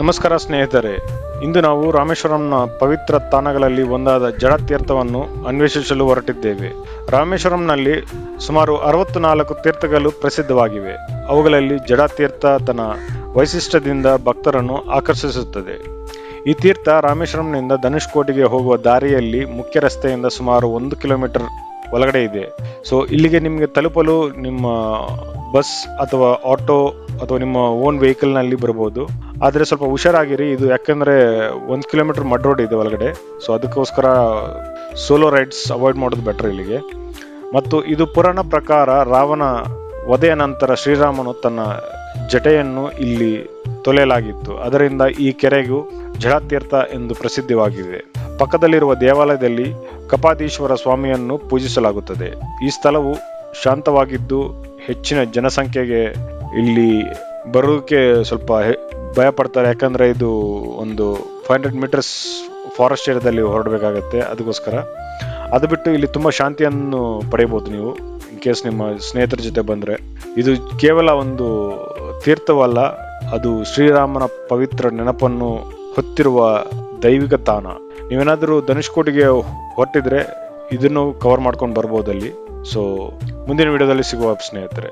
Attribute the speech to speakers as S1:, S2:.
S1: ನಮಸ್ಕಾರ ಸ್ನೇಹಿತರೆ. ಇಂದು ನಾವು ರಾಮೇಶ್ವರಂನ ಪವಿತ್ರ ತಾಣಗಳಲ್ಲಿ ಒಂದಾದ ಜಡತೀರ್ಥವನ್ನು ಅನ್ವೇಷಿಸಲು ಹೊರಟಿದ್ದೇವೆ. ರಾಮೇಶ್ವರಂನಲ್ಲಿ ಸುಮಾರು ಅರವತ್ತು ನಾಲ್ಕು ತೀರ್ಥಗಳು ಪ್ರಸಿದ್ಧವಾಗಿವೆ. ಅವುಗಳಲ್ಲಿ ಜಡತೀರ್ಥ ತನ್ನ ವೈಶಿಷ್ಟ್ಯದಿಂದ ಭಕ್ತರನ್ನು ಆಕರ್ಷಿಸುತ್ತದೆ. ಈ ತೀರ್ಥ ರಾಮೇಶ್ವರಂನಿಂದ ಧನುಷ್ಕೋಟಿಗೆ ಹೋಗುವ ದಾರಿಯಲ್ಲಿ ಮುಖ್ಯ ರಸ್ತೆಯಿಂದ ಸುಮಾರು ಒಂದು ಕಿಲೋಮೀಟರ್ ಒಳಗಡೆ ಇದೆ. ಸೊ, ಇಲ್ಲಿಗೆ ನಿಮಗೆ ತಲುಪಲು ನಿಮ್ಮ ಬಸ್ ಅಥವಾ ಆಟೋ ಅಥವಾ ನಿಮ್ಮ ಓನ್ ವೆಹಿಕಲ್ನಲ್ಲಿ ಬರ್ಬೋದು. ಆದರೆ ಸ್ವಲ್ಪ ಹುಷಾರಾಗಿರಿ. ಇದು ಯಾಕಂದರೆ ಒಂದು ಕಿಲೋಮೀಟರ್ ಮಡ್ ರೋಡ್ ಇದೆ ಒಳಗಡೆ. ಸೊ ಅದಕ್ಕೋಸ್ಕರ ಸೋಲೋ ರೈಡ್ಸ್ ಅವಾಯ್ಡ್ ಮಾಡೋದು ಬೆಟರ್ ಇಲ್ಲಿಗೆ. ಮತ್ತು ಇದು ಪುರಾಣ ಪ್ರಕಾರ ರಾವಣ ವಧೆಯ ನಂತರ ಶ್ರೀರಾಮನು ತನ್ನ ಜಟೆಯನ್ನು ಇಲ್ಲಿ ತೊಲೆಯಲಾಗಿತ್ತು ಅದರಿಂದ ಈ ಕೆರೆಗೂ ಜಡತೀರ್ಥ ಎಂದು ಪ್ರಸಿದ್ಧವಾಗಿದೆ. ಪಕ್ಕದಲ್ಲಿರುವ ದೇವಾಲಯದಲ್ಲಿ ಕಪಾದೀಶ್ವರ ಸ್ವಾಮಿಯನ್ನು ಪೂಜಿಸಲಾಗುತ್ತದೆ. ಈ ಸ್ಥಳವು ಶಾಂತವಾಗಿದ್ದು ಹೆಚ್ಚಿನ ಜನಸಂಖ್ಯೆಗೆ ಇಲ್ಲಿ ಬರೋಕೆ ಸ್ವಲ್ಪ ಭಯ ಪಡ್ತಾರೆ ಯಾಕಂದ್ರೆ ಇದು ಒಂದು ಫೈವ್ ಹಂಡ್ರೆಡ್ ಮೀಟರ್ಸ್ ಫಾರೆಸ್ಟ್ ಏರಿಯಾದಲ್ಲಿ ಹೊರಡಬೇಕಾಗತ್ತೆ ಅದಕ್ಕೋಸ್ಕರ. ಅದು ಬಿಟ್ಟು ಇಲ್ಲಿ ತುಂಬ ಶಾಂತಿಯನ್ನು ಪಡೆಯಬಹುದು ನೀವು ಇನ್ ಕೇಸ್ ನಿಮ್ಮ ಸ್ನೇಹಿತರ ಜೊತೆ ಬಂದ್ರೆ. ಇದು ಕೇವಲ ಒಂದು ತೀರ್ಥವಲ್ಲ, ಅದು ಶ್ರೀರಾಮನ ಪವಿತ್ರ ನೆನಪನ್ನು ಹೊತ್ತಿರುವ ದೈವಿಕ ತಾಣ. ನೀವೇನಾದರೂ ಧನುಷ್ಕೋಟಿಗೆ ಹೊರಟಿದ್ರೆ ಇದನ್ನು ಕವರ್ ಮಾಡ್ಕೊಂಡು ಬರ್ಬೋದಲ್ಲಿ ಸೊ ಮುಂದಿನ ವಿಡಿಯೋದಲ್ಲಿ ಸಿಗುವ ಸ್ನೇಹಿತರೆ.